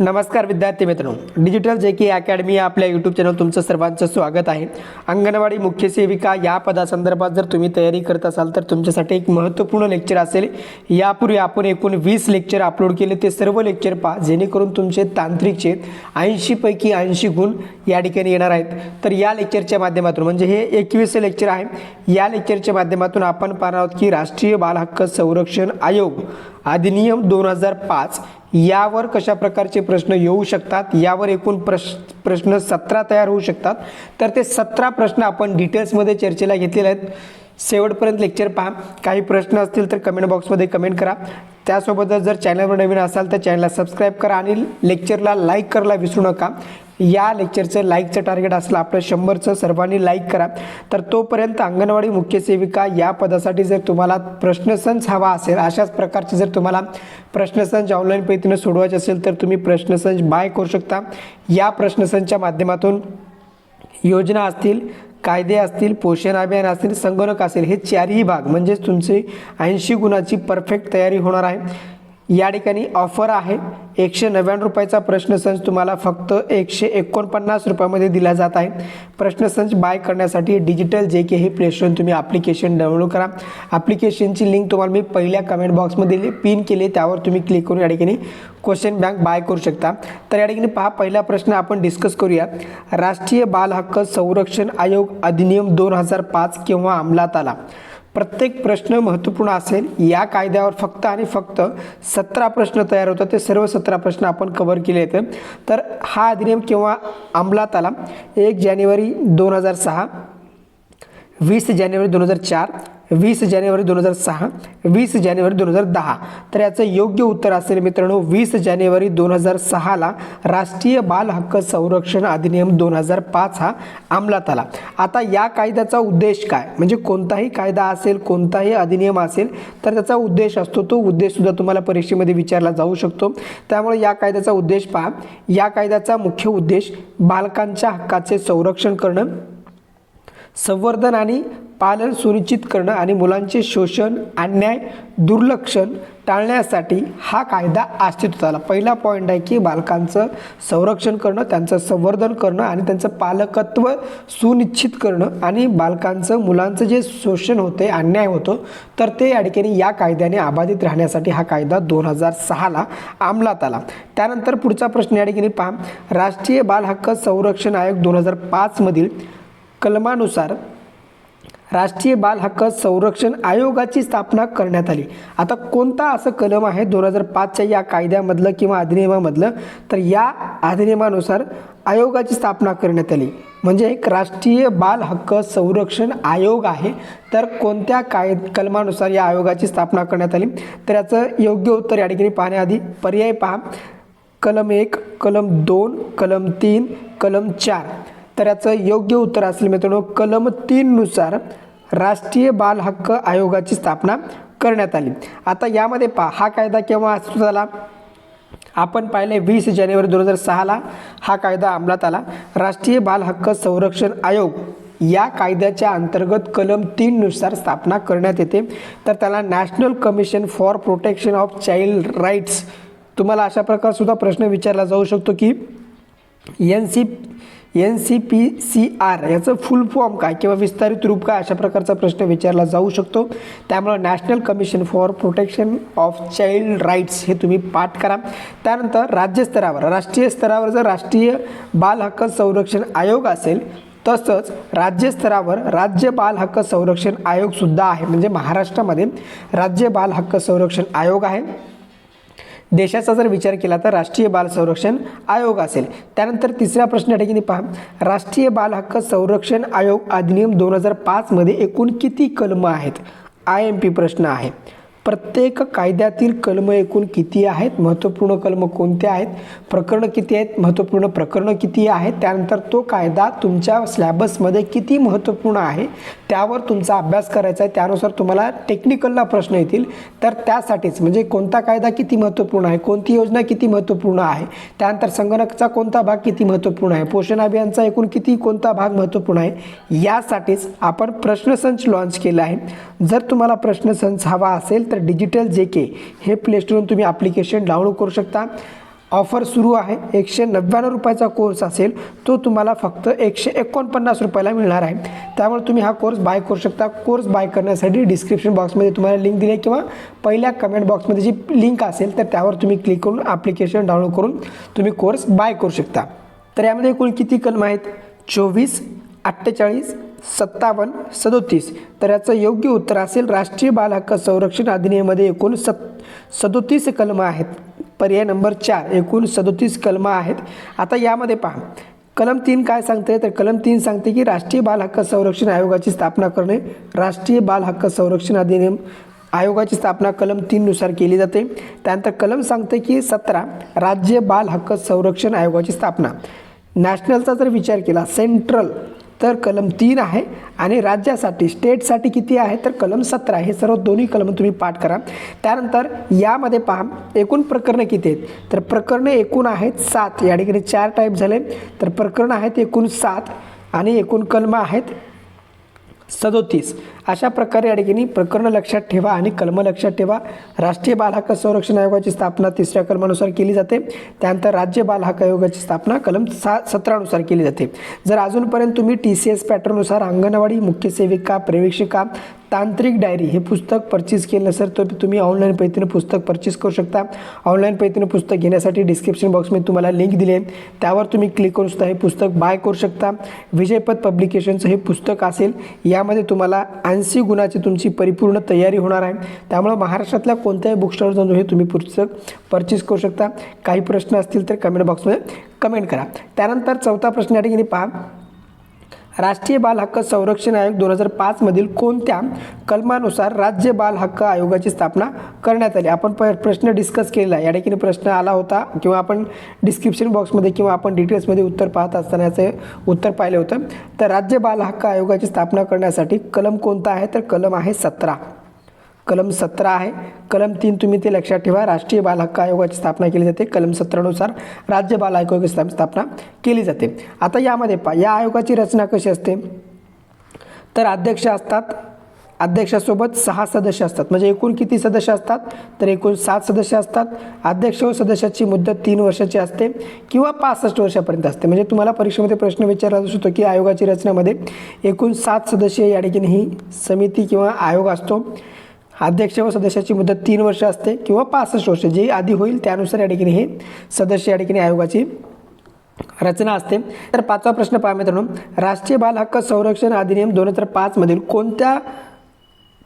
नमस्कार विद्यार्थी मित्रांनो. डिजिटल जे के अकॅडमी या आपल्या यूट्यूब चॅनल तुमचं सर्वांचं स्वागत आहे. अंगणवाडी मुख्य सेविका या पदासंदर्भात जर तुम्ही तयारी करत असाल तर तुमच्यासाठी एक महत्त्वपूर्ण लेक्चर असेल. यापूर्वी आपण एकूण वीस लेक्चर अपलोड केले. ते सर्व लेक्चर पहा जेणेकरून तुमचे तांत्रिकचे ऐंशीपैकी ऐंशी गुण या ठिकाणी येणार आहेत. तर या लेक्चरच्या माध्यमातून म्हणजे हे एकवीस लेक्चर आहे. या लेक्चरच्या माध्यमातून आपण पाहणार आहोत की राष्ट्रीय बालहक्क संरक्षण आयोग अधिनियम दोन हजार पाच यावर कशा प्रकारचे प्रश्न येऊ शकतात? यावर एकूण प्रश प्रश्न सतरा तयार होऊ शकतात. तर ते सतरा प्रश्न आपण डिटेल्समध्ये चर्चेला घेतलेले आहेत. शेवटपर्यंत लेक्चर पहा. काही प्रश्न असतील तर कमेंट बॉक्समध्ये कमेंट करा. त्यासोबतच जर चॅनलवर नवीन असाल तर चॅनलला सबस्क्राईब करा आणि लेक्चरला लाईक करायला विसरू नका. या लेक्चरचं लाईकचं टार्गेट असलं आपलं शंभरचं सर्वांनी लाईक करा. तर तोपर्यंत अंगणवाडी मुख्य सेविका या पदासाठी जर तुम्हाला प्रश्नसंच हवा असेल अशाच प्रकारचे जर तुम्हाला प्रश्नसंच ऑनलाईन पद्धतीनं सोडवायचे असेल तर तुम्ही प्रश्नसंच बाय करू शकता. या प्रश्नसंचच्या माध्यमातून योजना असतील कायदे असतील पोषण अभियान असतील संगणक असेल हे चारही भाग म्हणजेच तुमची ऐंशी गुणाची परफेक्ट तयारी होणार आहे. या ठिकाणी ऑफर आहे. एकशे नव्याण्णव रुपयाचा प्रश्नसंच तुम्हाला फक्त एकशे एकोणपन्नास रुपयामध्ये दिला जात आहे. प्रश्नसंच बाय करण्यासाठी डिजिटल जे के हे प्लेस्टोर तुम्ही ॲप्लिकेशन डाउनलोड करा. ॲप्लिकेशनची लिंक तुम्हाला मी पहिल्या कमेंट बॉक्समध्ये पिन केली त्यावर तुम्ही क्लिक करून या ठिकाणी क्वेश्चन बँक बाय करू शकता. तर या ठिकाणी पहा पहिला प्रश्न आपण डिस्कस करूया. राष्ट्रीय बाल हक्क संरक्षण आयोग अधिनियम दोन हजार पाच केव्हा अंमलात आला. प्रत्येक प्रश्न महत्त्वपूर्ण असेल या कायद्यावर फक्त आणि फक्त सतरा प्रश्न तयार होतात. ते सर्व सतरा प्रश्न आपण कव्हर केले आहेत. तर हा अधिनियम केव्हा अंमलात आला? एक जानेवारी दोन हजार सहा वीस जानेवारी दोन हजार चार वीस जानेवारी दोन हजार सहा वीस जानेवारी दोन हजार दहा. तर याचं योग्य उत्तर असेल मित्रांनो वीस जानेवारी दोन हजार सहाला राष्ट्रीय बाल हक्क संरक्षण अधिनियम दोन हजार पाच हा अंमलात आला. आता या कायद्याचा उद्देश काय? म्हणजे कोणताही कायदा असेल कोणताही अधिनियम असेल तर त्याचा उद्देश असतो तो उद्देशसुद्धा तुम्हाला परीक्षेमध्ये विचारला जाऊ शकतो. त्यामुळे या कायद्याचा उद्देश पहा. या कायद्याचा मुख्य उद्देश बालकांच्या हक्काचे संरक्षण करणं संवर्धन आणि पालन सुनिश्चित करणं आणि मुलांचे शोषण अन्याय दुर्लक्षण टाळण्यासाठी हा कायदा अस्तित्वात आला. पहिला पॉईंट आहे की बालकांचं संरक्षण करणं त्यांचं संवर्धन करणं आणि त्यांचं पालकत्व सुनिश्चित करणं आणि बालकांचं मुलांचं जे शोषण होते अन्याय होतो तर ते या ठिकाणी या कायद्याने अबाधित राहण्यासाठी हा कायदा दोन हजार सहाला अंमलात आला. त्यानंतर पुढचा प्रश्न या ठिकाणी पहा. राष्ट्रीय बाल हक्क संरक्षण आयोग दोन हजार पाचमधील कलमानुसार राष्ट्रीय बाल हक्क संरक्षण आयोगाची स्थापना करण्यात आली. आता कोणता असं कलम आहे दोन हजार पाचच्या या कायद्यामधलं किंवा अधिनियमामधलं? तर या अधिनियमानुसार आयोगाची स्थापना करण्यात आली. म्हणजे एक राष्ट्रीय बाल हक्क संरक्षण आयोग आहे. तर कोणत्या काय कलमानुसार या आयोगाची स्थापना करण्यात आली? तर याचं योग्य उत्तर या ठिकाणी पाहण्याआधी पर्याय पहा. कलम एक कलम दोन कलम तीन कलम चार. तर याचं योग्य उत्तर असेल मित्रांनो कलम तीननुसार राष्ट्रीय बाल हक्क आयोगाची स्थापना करण्यात आली. आता यामध्ये पहा हा कायदा केव्हा अस्तित्वात आला आपण पाहिले वीस जानेवारी दोन हजार सहाला हा कायदा अंमलात आला. राष्ट्रीय बाल हक्क संरक्षण आयोग या कायद्याच्या अंतर्गत कलम तीननुसार स्थापना करण्यात येते. तर त्याला national commission for protection of child rights तुम्हाला अशा प्रकारसुद्धा प्रश्न विचारला जाऊ शकतो की N C N C P C R याचं फुल फॉर्म काय किंवा विस्तारित रूप काय अशा प्रकारचा प्रश्न विचारला जाऊ शकतो. त्यामुळे national commission for protection of child rights हे तुम्ही पाठ करा. त्यानंतर राज्यस्तरावर राष्ट्रीय स्तरावर जर राष्ट्रीय बाल हक्क संरक्षण आयोग असेल तसंच राज्यस्तरावर राज्य बाल हक्क संरक्षण आयोगसुद्धा आहे. म्हणजे महाराष्ट्रामध्ये राज्य बाल हक्क संरक्षण आयोग आहे. देशाचा जर विचार केला तर राष्ट्रीय बाल संरक्षण आयोग असेल. त्यानंतर तिसरा प्रश्न या ठिकाणी पहा. राष्ट्रीय बाल हक्क संरक्षण आयोग अधिनियम दोन हजार पाचमध्ये एकूण किती कलमं आहेत? आय एम पी प्रश्न आहे. प्रत्येक कायद्यातील कलमं एकूण किती आहेत? महत्त्वपूर्ण कलमं कोणते आहेत? प्रकरणं किती आहेत? महत्त्वपूर्ण प्रकरणं किती आहेत? त्यानंतर तो कायदा तुमच्या स्लॅबसमध्ये किती महत्त्वपूर्ण आहे? त्यावर तुमचा अभ्यास करायचा आहे. त्यानुसार तुम्हाला टेक्निकलला प्रश्न येतील. तर त्यासाठीच म्हणजे कोणता कायदा किती महत्त्वपूर्ण आहे? कोणती योजना किती महत्त्वपूर्ण आहे? त्यानंतर संगणकाचा कोणता भाग किती महत्त्वपूर्ण आहे? पोषण अभियानचा एकूण किती कोणता भाग महत्त्वपूर्ण आहे? यासाठीच आपण प्रश्नसंच लॉन्च केला आहे. जर तुम्हाला प्रश्नसंच हवा असेल तर डिजिटल जे के हे प्लेस्टोरवरून तुम्ही ॲप्लिकेशन डाउनलोड करू शकता. ऑफर सुरू आहे. एकशे नव्याण्णव रुपयाचा कोर्स असेल तो तुम्हाला फक्त एकशे एकोणपन्नास रुपयाला मिळणार आहे. त्यामुळे तुम्ही हा कोर्स बाय करू शकता. कोर्स बाय करण्यासाठी डिस्क्रिप्शन बॉक्समध्ये तुम्हाला लिंक दिली आहे किंवा पहिल्या कमेंट बॉक्समध्ये जी लिंक असेल तर त्यावर तुम्ही क्लिक करून ॲप्लिकेशन डाउनलोड करून तुम्ही कोर्स बाय करू शकता. तर यामध्ये एकूण किती कलम आहेत? चोवीस अठ्ठेचाळीस सत्तावन्न सदोतीस. तर याचं योग्य उत्तर असेल राष्ट्रीय बाल हक्क संरक्षण अधिनियममध्ये एकूण सत सदोतीस कलमं आहेत. पर्याय नंबर चार एकूण सदोतीस कलमं आहेत. आता यामध्ये पहा. कलम तीन काय सांगते तर कलम तीन सांगते की राष्ट्रीय बाल हक्क संरक्षण आयोगाची स्थापना करणे राष्ट्रीय बाल हक्क संरक्षण अधिनियम आयोगाची स्थापना कलम तीननुसार केली जाते. त्यानंतर कलम सांगते की सतरा राज्य बाल हक्क संरक्षण आयोगाची स्थापना. नॅशनलचा जर विचार केला सेंट्रल तर कलम तीन आहे आणि राज्यासाठी स्टेटसाठी किती आहे? तर कलम सतरा हे सर्व दोन्ही कलम तुम्ही पाठ करा. त्यानंतर यामध्ये पहा एकूण प्रकरणं किती आहेत? तर प्रकरणे एकूण आहेत सात. या ठिकाणी चार टाईप झाले. तर प्रकरणं आहेत एकूण सात आणि एकूण कलमं आहेत सदोतीस. अशा प्रकारे या ठिकाणी प्रकरणं लक्षात ठेवा आणि कलम लक्षात ठेवा. राष्ट्रीय बाल हक्क संरक्षण आयोगाची स्थापना तिसऱ्या कलमानुसार केली जाते. त्यानंतर राज्य बाल हक्क आयोगाची स्थापना कलम सा सतरानुसार केली जाते. जर अजूनपर्यंत तुम्ही टी सी एस पॅटर्ननुसार अंगणवाडी मुख्य सेविका प्रवेशिका तांत्रिक डायरी हे पुस्तक परचेस केलं नसेल तर तुम्ही ऑनलाईन पद्धतीने पुस्तक परचेस करू शकता. ऑनलाईन पद्धतीने पुस्तक घेण्यासाठी डिस्क्रिप्शन बॉक्समध्ये तुम्हाला लिंक दिली आहे. त्यावर तुम्ही क्लिक करू शकता हे पुस्तक बाय करू शकता. विजयपद पब्लिकेशनचं हे पुस्तक असेल यामध्ये तुम्हाला सी गुणाची तुमची परिपूर्ण तयारी होणार आहे. त्यामुळं महाराष्ट्रातल्या कोणत्याही बुक जाऊन हे तुम्ही पुस्तक परचेस करू शकता. काही प्रश्न असतील तर कमेंट बॉक्समध्ये कमेंट करा. त्यानंतर चौथा प्रश्न या ठिकाणी पहा. राष्ट्रीय बाल हक्क संरक्षण आयोग दोन हजार पाचमधील कोणत्या कलमानुसार राज्य बाल हक्क आयोगाची स्थापना करण्यात आली? आपण प प्रश्न डिस्कस केलेला आहे. या ठिकाणी प्रश्न आला होता किंवा आपण डिस्क्रिप्शन बॉक्समध्ये किंवा आपण डिटेल्समध्ये उत्तर पाहत असताना याचं उत्तर पाहिलं होतं. तर राज्य बाल हक्क आयोगाची स्थापना करण्यासाठी कलम कोणता आहे? तर कलम आहे सतरा. कलम सतरा आहे. कलम तीन तुम्ही ते लक्षात ठेवा. राष्ट्रीय बाल हक्क आयोगाची स्थापना केली जाते. कलम सतरानुसार राज्य बाल आयोगाची स्थापना केली जाते. आता यामध्ये पा या आयोगाची रचना कशी असते? तर अध्यक्ष असतात अध्यक्षासोबत सहा सदस्य असतात. म्हणजे एकूण किती सदस्य असतात? तर एकूण सात सदस्य असतात. अध्यक्ष व सदस्याची मुदत तीन वर्षाची असते किंवा पासष्ट वर्षापर्यंत असते. म्हणजे तुम्हाला परीक्षेमध्ये प्रश्न विचारला जाऊ शकतो की आयोगाची रचनेमध्ये एकूण सात सदस्य या ठिकाणी ही समिती किंवा आयोग असतो. अध्यक्ष व सदस्याची मुदत तीन वर्ष असते किंवा पासष्ट वर्ष. जे आधी होईल त्यानुसार या ठिकाणी हे सदस्य या ठिकाणी आयोगाची रचना असते. तर पाचवा प्रश्न पहा मित्रांनो. राष्ट्रीय बाल हक्क संरक्षण अधिनियम दोन हजार पाचमधील कोणत्या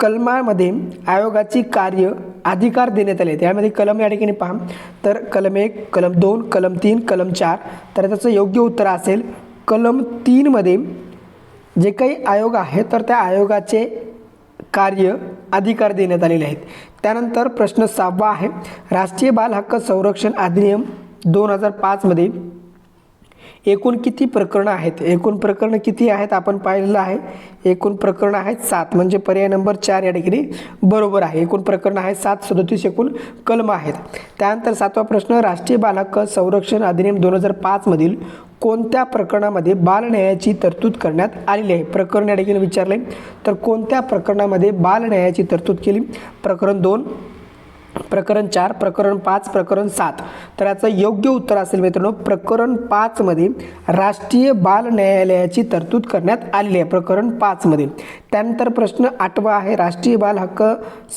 कलमामध्ये आयोगाची कार्य अधिकार देण्यात आले? त्यामध्ये कलम या ठिकाणी पहा. तर कलम एक कलम दोन कलम तीन कलम चार. तर त्याचं योग्य उत्तर असेल कलम तीनमध्ये जे काही आयोग आहे तर त्या आयोगाचे कार्य अधिकार देण्यात आलेले आहेत. त्यानंतर प्रश्न सहावा आहे. राष्ट्रीय बाल हक्क संरक्षण अधिनियम दोन हजार पाचमध्ये एकूण किती प्रकरणं आहेत? एकूण प्रकरणं किती आहेत? आपण पाहिलेलं आहे. एकूण प्रकरणं आहेत सात. म्हणजे पर्याय नंबर चार या ठिकाणी बरोबर आहे. एकूण प्रकरणं आहेत सात सदोतीस एकूण कलम आहेत. त्यानंतर सातवा प्रश्न राष्ट्रीय बाल हक्क संरक्षण अधिनियम दोन हजार पाचमधील कोणत्या प्रकरणामध्ये बाल न्यायाची तरतूद करण्यात आलेली आहे? प्रकरण या ठिकाणी विचारले तर कोणत्या प्रकरणामध्ये बाल न्यायाची तरतूद केली? प्रकरण दोन प्रकरण चार प्रकरण पाच प्रकरण सात. तर याचं योग्य उत्तर असेल मित्रांनो प्रकरण पाचमध्ये राष्ट्रीय बाल न्यायालयाची तरतूद करण्यात आलेली आहे. प्रकरण पाचमध्ये त्यानंतर प्रश्न आठवा आहे. राष्ट्रीय बाल हक्क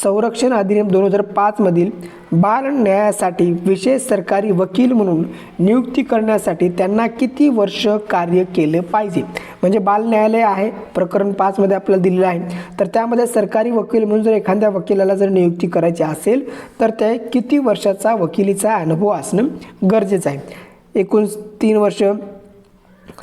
संरक्षण अधिनियम दोन हजार पाचमधील बाल न्यायासाठी विशेष सरकारी वकील म्हणून नियुक्ती करण्यासाठी त्यांना किती वर्ष कार्य केलं पाहिजे? म्हणजे बाल न्यायालय आहे प्रकरण पाचमध्ये आपल्याला दिलेलं आहे. तर त्यामध्ये सरकारी वकील म्हणून जर एखाद्या वकिलाला जर नियुक्ती करायची असेल तर ते किती वर्षाचा वकिलीचा अनुभव असणं गरजेचं आहे. एकूण तीन वर्ष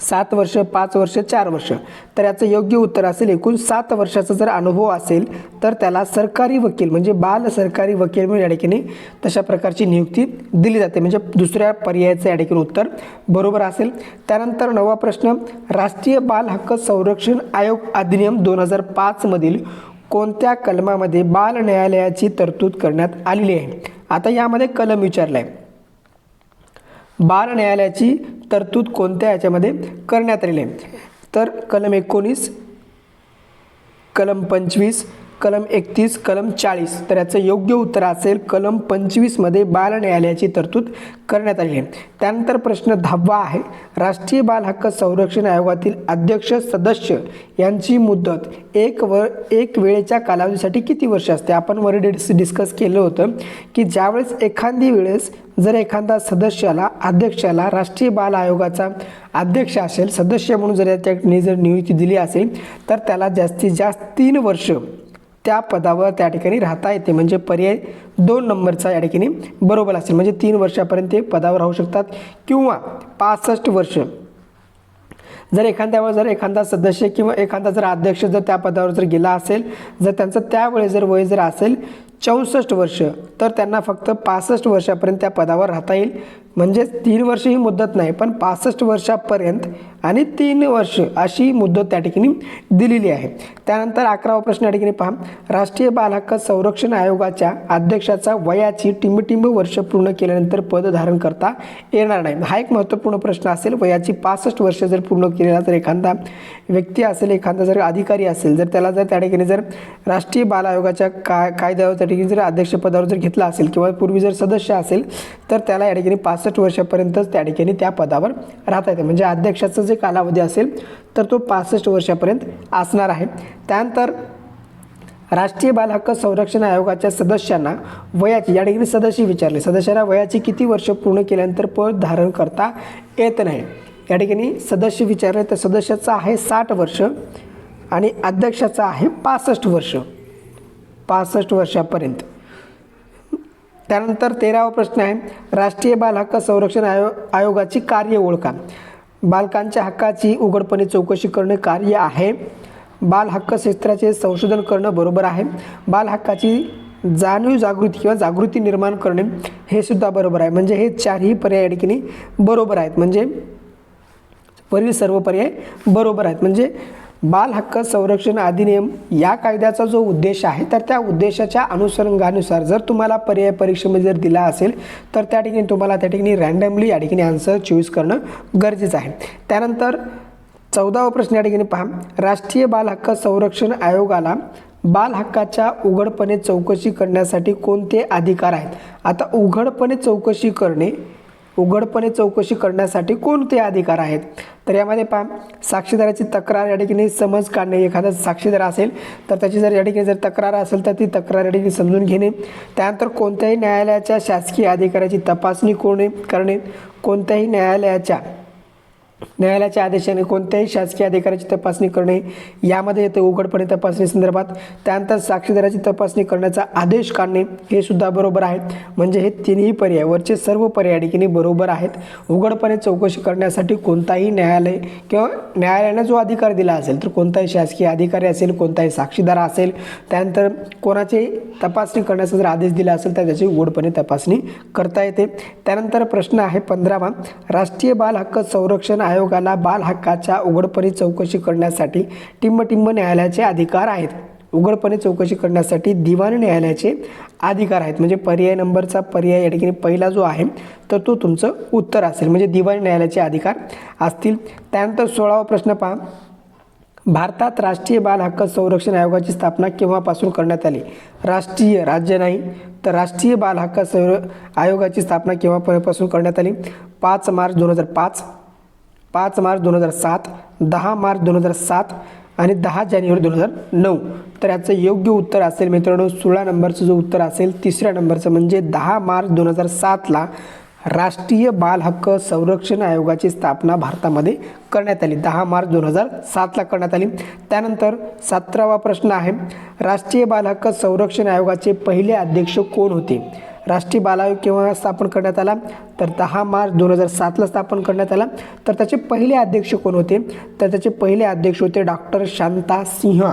सात वर्ष पाच वर्ष चार वर्ष. तर याचं योग्य उत्तर असेल एकूण सात वर्षाचा जर अनुभव असेल तर त्याला सरकारी वकील म्हणजे बाल सरकारी वकील म्हणून या ठिकाणी तशा प्रकारची नियुक्ती दिली जाते. म्हणजे दुसऱ्या पर्यायाचं या ठिकाणी उत्तर बरोबर असेल. त्यानंतर नवा प्रश्न राष्ट्रीय बाल हक्क संरक्षण आयोग अधिनियम दोन हजार पाचमधील कोणत्या कलमामध्ये बाल न्यायालयाची तरतूद करण्यात आलेली आहे? आता यामध्ये कलम विचारला आहे बाल न्यायालयाची तरतूद कोणत्या याच्यामध्ये करण्यात आलेली आहे? तर कलम एकोणीस कलम पंचवीस कलम एकतीस कलम चाळीस. तर याचं योग्य उत्तर असेल कलम पंचवीसमध्ये बाल न्यायालयाची तरतूद करण्यात आली आहे. त्यानंतर प्रश्न दहावा आहे. राष्ट्रीय बाल हक्क संरक्षण आयोगातील अध्यक्ष सदस्य यांची मुदत एक व एक वेळेच्या कालावधीसाठी किती वर्ष असते? आपण वर डिस डिस्कस केलं होतं की ज्यावेळेस एखादी वेळेस जर एखादा सदस्याला अध्यक्षाला राष्ट्रीय बाल आयोगाचा अध्यक्ष असेल सदस्य म्हणून जर त्याने जर नियुक्ती दिली असेल तर त्याला जास्तीत जास्त तीन वर्ष त्या पदावर त्या ठिकाणी राहता येते. म्हणजे पर्याय दोन नंबरचा या ठिकाणी बरोबर असेल. म्हणजे तीन वर्षापर्यंत ते पदावर राहू शकतात. किंवा पासष्ट वर्ष. जर एखाद्यावर जर एखादा सदस्य किंवा एखादा जर अध्यक्ष जर त्या पदावर जर गेला असेल जर त्यांचं त्यावेळेस जर वय जर असेल चौसष्ट वर्ष तर त्यांना फक्त पासष्ट वर्षापर्यंत त्या पदावर राहता येईल. म्हणजेच तीन वर्ष ही मुदत नाही पण पासष्ट वर्षापर्यंत आणि तीन वर्ष अशी मुदत त्या ठिकाणी दिलेली आहे. त्यानंतर अकरावा प्रश्न या ठिकाणी पहा. राष्ट्रीय बाल हक्क संरक्षण आयोगाच्या अध्यक्षाचा वयाची टिंबटिंब वर्ष पूर्ण केल्यानंतर पद धारण करता येणार नाही. हा एक महत्त्वपूर्ण प्रश्न असेल. वयाची पासष्ट वर्ष जर पूर्ण केलेला तर एखादा व्यक्ती असेल एखादा जर अधिकारी असेल जर त्याला जर त्या ठिकाणी जर राष्ट्रीय बाल आयोगाच्या काय कायद्यावर त्या ठिकाणी जर अध्यक्षपदावर जर घेतला असेल किंवा पूर्वी जर सदस्य असेल तर त्याला या ठिकाणी पास पासष्ट वर्षापर्यंतच त्या ठिकाणी त्या पदावर राहता येते. म्हणजे अध्यक्षाचा जे कालावधी असेल तर तो पासष्ट वर्षापर्यंत असणार आहे. त्यानंतर राष्ट्रीय बाल हक्क संरक्षण आयोगाच्या सदस्यांना वयाची या ठिकाणी सदस्य विचारले. सदस्याला वयाची किती वर्ष पूर्ण केल्यानंतर पद धारण करता येत नाही? या ठिकाणी सदस्य विचारले तर सदस्याचा आहे साठ वर्ष आणि अध्यक्षाचा आहे पासष्ट वर्ष. पासष्ट वर्षापर्यंत. त्यानंतर तेरावा प्रश्न आहे राष्ट्रीय बाल हक्क संरक्षण आयो आयोगाची कार्य ओळखा. बालकांच्या हक्काची उघडपणे चौकशी करणे कार्य आहे. बाल हक्क क्षेत्राचे संशोधन करणं बरोबर आहे. बाल हक्काची जाणीव जागृती किंवा जागृती निर्माण करणे हे सुद्धा बरोबर आहे. म्हणजे हे चारही पर्याय ठिकाणी बरोबर आहेत. म्हणजे वरील सर्व पर्याय बरोबर आहेत. म्हणजे बाल हक्क संरक्षण अधिनियम या कायद्याचा जो उद्देश आहे तर त्या उद्देशाच्या अनुषंगानुसार जर तुम्हाला पर्याय परीक्षेमध्ये जर दिला असेल तर त्या ठिकाणी तुम्हाला त्या ठिकाणी रँडमली या ठिकाणी आन्सर चूज करणं गरजेचं आहे. त्यानंतर चौदावा प्रश्न या ठिकाणी पहा. राष्ट्रीय बाल हक्क संरक्षण आयोगाला बाल हक्काच्या उघडपणे चौकशी करण्यासाठी कोणते अधिकार आहेत? आता उघडपणे चौकशी करणे उघडपणे चौकशी करण्यासाठी कोणते अधिकार आहेत? तर यामध्ये पहा साक्षीदाराची तक्रार या ठिकाणी समज काढणे एखादा साक्षीदार असेल तर त्याची जर या ठिकाणी जर तक्रार असेल तर ती तक्रार या ठिकाणी समजून घेणे. त्यानंतर कोणत्याही न्यायालयाच्या शासकीय अधिकाराची तपासणी कोणे करणे. कोणत्याही न्यायालयाच्या न्यायालयाच्या आदेशाने कोणत्याही शासकीय अधिकाऱ्याची तपासणी करणे यामध्ये येते. उघडपणे तपासणी संदर्भात त्यानंतर साक्षीदाराची तपासणी करण्याचा आदेश काढणे हे सुद्धा बरोबर आहे म्हणजे हे तिन्ही पर्याय वरचे सर्व पर्याय ठिकाणी बरोबर आहेत. उघडपणे चौकशी करण्यासाठी कोणताही न्यायालय किंवा न्यायालयाने जो अधिकार दिला असेल तर कोणताही शासकीय अधिकारी असेल कोणताही साक्षीदार असेल त्यानंतर कोणाची तपासणी करण्याचा जर आदेश दिला असेल तर त्याची उघडपणे तपासणी करता येते. त्यानंतर प्रश्न आहे पंधरावा. राष्ट्रीय बाल हक्क संरक्षण आयोगाला बाल हक्काच्या उघडपणे चौकशी करण्यासाठी टिंबटिंब न्यायालयाचे अधिकार आहेत. उघडपणे चौकशी करण्यासाठी दिवाण न्यायालयाचे अधिकार आहेत. म्हणजे पर्याय नंबरचा पर्याय या ठिकाणी पहिला जो आहे तर तो तुमचं उत्तर असेल. म्हणजे दिवाण न्यायालयाचे अधिकार असतील. त्यानंतर सोळावा प्रश्न पहा. भारतात राष्ट्रीय बाल हक्क संरक्षण आयोगाची स्थापना केव्हापासून करण्यात आली? राष्ट्रीय राज्य नाही तर राष्ट्रीय बाल हक्क संर आयोगाची स्थापना केव्हापासून करण्यात आली? पाच मार्च दोन हजार पाच. पाच मार्च दोन हजार सात दहा मार्च दोन हजार सात आणि दहा जानेवारी दोन हजार नऊ. तर याचं योग्य उत्तर असेल मित्रांनो सोळा नंबरचं जो उत्तर असेल तिसऱ्या नंबरचं म्हणजे दहा मार्च दोन हजार सातला राष्ट्रीय बाल हक्क संरक्षण आयोगाची स्थापना भारतामध्ये करण्यात आली. दहा मार्च दोन हजार सातला करण्यात आली. त्यानंतर सतरावा प्रश्न आहे राष्ट्रीय बाल हक्क संरक्षण आयोगाचे पहिले अध्यक्ष कोण होते? राष्ट्रीय बाल आयोग केव्हा स्थापन करण्यात आला. तर दहा मार्च दोन हजार सातला स्थापन करण्यात आला. तर त्याचे पहिले अध्यक्ष कोण होते? तर त्याचे पहिले अध्यक्ष होते डॉक्टर शांता सिंह.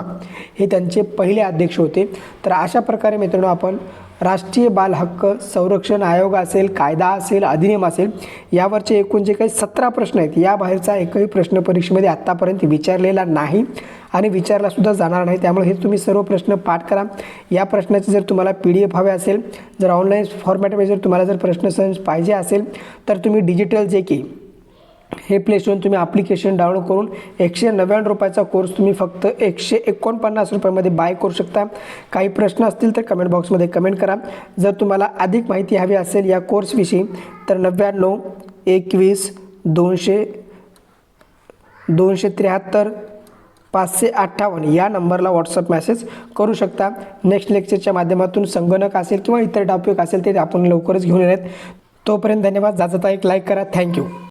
हे त्यांचे पहिले अध्यक्ष होते. तर अशा प्रकारे मित्रांनो आपण राष्ट्रीय बाल हक्क संरक्षण आयोग असेल कायदा असेल अधिनियम असेल यावरचे एकूण जे काही सतरा प्रश्न आहेत या बाहेरचा एकही प्रश्न परीक्षेमध्ये आत्तापर्यंत विचारलेला नाही. आणि विचारलासुद्धा जाणार नाही. त्यामुळे हे तुम्ही सर्व प्रश्न पाठ करा. या प्रश्नाचे जर तुम्हाला पी डी एफ हवे असेल जर ऑनलाईन फॉर्मॅटमध्ये जर तुम्हाला जर प्रश्न सहज पाहिजे असेल तर तुम्ही डिजिटल जे की हे प्ले तुम्ही ॲप्लिकेशन डाउनलोड करून एकशे नव्याण्णव रुपयाचा कोर्स तुम्ही फक्त एकशे एकोणपन्नास रुपयामध्ये बाय करू शकता. काही प्रश्न असतील तर कमेंट बॉक्समध्ये कमेंट करा. जर तुम्हाला अधिक माहिती हवी असेल या कोर्सविषयी तर नव्याण्णव एकवीस दोनशे दोनशे त्र्याहत्तर पाचशे अठ्ठावन्न. या नंबरला व्हॉट्सअप मेसेज करू शकता. नेक्स्ट लेक्चरच्या माध्यमातून संगणक असेल किंवा इतर टॉपिक असेल ते आपण लवकरच घेऊन येत तोपर्यंत धन्यवाद. जाता एक लाईक करा. थँक्यू